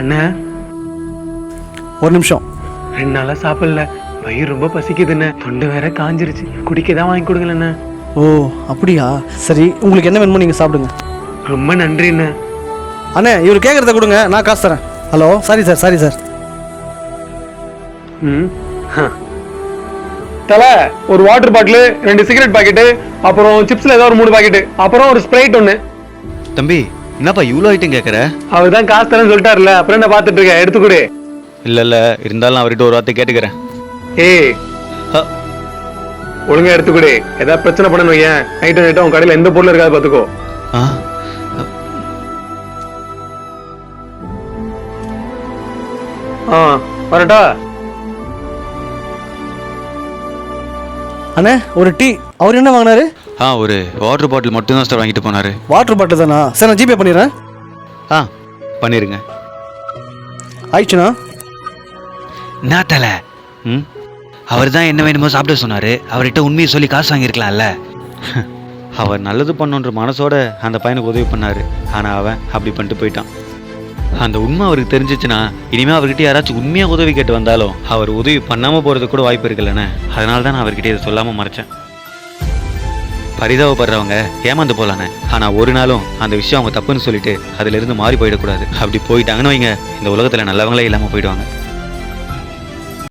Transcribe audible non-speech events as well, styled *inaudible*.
அண்ணா. ஒரு நிமிஷம். ரெண்டு நாளா சாப்பிடல. வயிறு ரொம்ப பசிக்குதுண்ணே. தொண்டை வேற காஞ்சிருச்சு. குடிக்க தான் வாங்கி கொடுங்களேண்ணே ஓ அப்படியா? சரி உங்களுக்கு என்ன வேணுமோ நீங்கள் சாப்பிடுங்க. ரொம்ப நன்றிண்ணே. அண்ணே இவர் கேட்குறத கொடுங்க. நான் காசு தரேன். Hello sorry sir sorry sir. ம் தல ஒரு வாட்டர் பாட்டில் ரெண்டு சிகரெட் பாக்கெட்டு அப்புறம் சிப்ஸ்ல ஏதோ ஒரு மூணு பாக்கெட்டு அப்புறம் ஒரு ஸ்ப்ரைட் ஒன்று தம்பி என்னப்பா இவ்வளோ ஐட்டம் கேட்குற அவர் தான் காசு தரேன்னு சொல்லிட்டாருல அப்புறம் என்ன பார்த்துட்டு இருக்கேன் எடுத்து கொடு. இல்லை இல்லை. இருந்தாலும் நான் அவர்கிட்ட ஒரு வார்த்தை கேட்டுக்கிறேன். ஏய் ஒழுங்கா எடுத்து கொடு. ஏதாவது பிரச்சனை பண்ணணும் வையேன். நைட்டு நைட்டு உன் கடையில் எந்த பொருள் இருக்காது பார்த்துக்கோ. ஆ. ஆ வரட்டா. அண்ணே ஒரு டீ. அவர் என்ன வாங்கினாரு? ஆ ஒரு வாட்டர் பாட்டில் மட்டும்தான் சார் வாங்கிட்டு போனார். வாட்டர் பாட்டில் தானா? சரி நான் ஜிபே பண்ணிடுறேன். ஆ பண்ணிருங்க. ஆயிடுச்சுண்ணா? என்ன தலை? ம்? அவர் தான் என்ன வேணுமோ சாப்பிட சொன்னார். அவர்கிட்ட உண்மையை சொல்லி காசு வாங்கியிருக்கலாம்ல. *laughs* அவர் நல்லது பண்ணுன்ற மனசோட அந்த பையனுக்கு உதவி பண்ணாரு. ஆனால் அவன் அப்படி பண்ணிட்டு போயிட்டான். அந்த உண்மை அவருக்கு தெரிஞ்சிச்சுன்னா இனிமேல் அவர்கிட்ட யாராச்சும் உண்மையாக உதவி கேட்டு வந்தாலும் அவர் உதவி பண்ணாமல் போகிறதுக்கு கூட வாய்ப்பு இருக்குல்லண்ணே அதனால தான் நான் அவர்கிட்ட இதை சொல்லாமல் மறைச்சேன். பரிதாபப்படுறவங்க ஏமாந்து போலானே ஆனால் ஒரு நாளும் அந்த விஷயம் அவங்க தப்புன்னு சொல்லிட்டு அதுலேருந்து மாறி போயிடக்கூடாது. அப்படி போயிட்டாங்கன்னு வைங்க. இந்த உலகத்தில் நல்லவங்களே இல்லாமல் போயிடுவாங்க.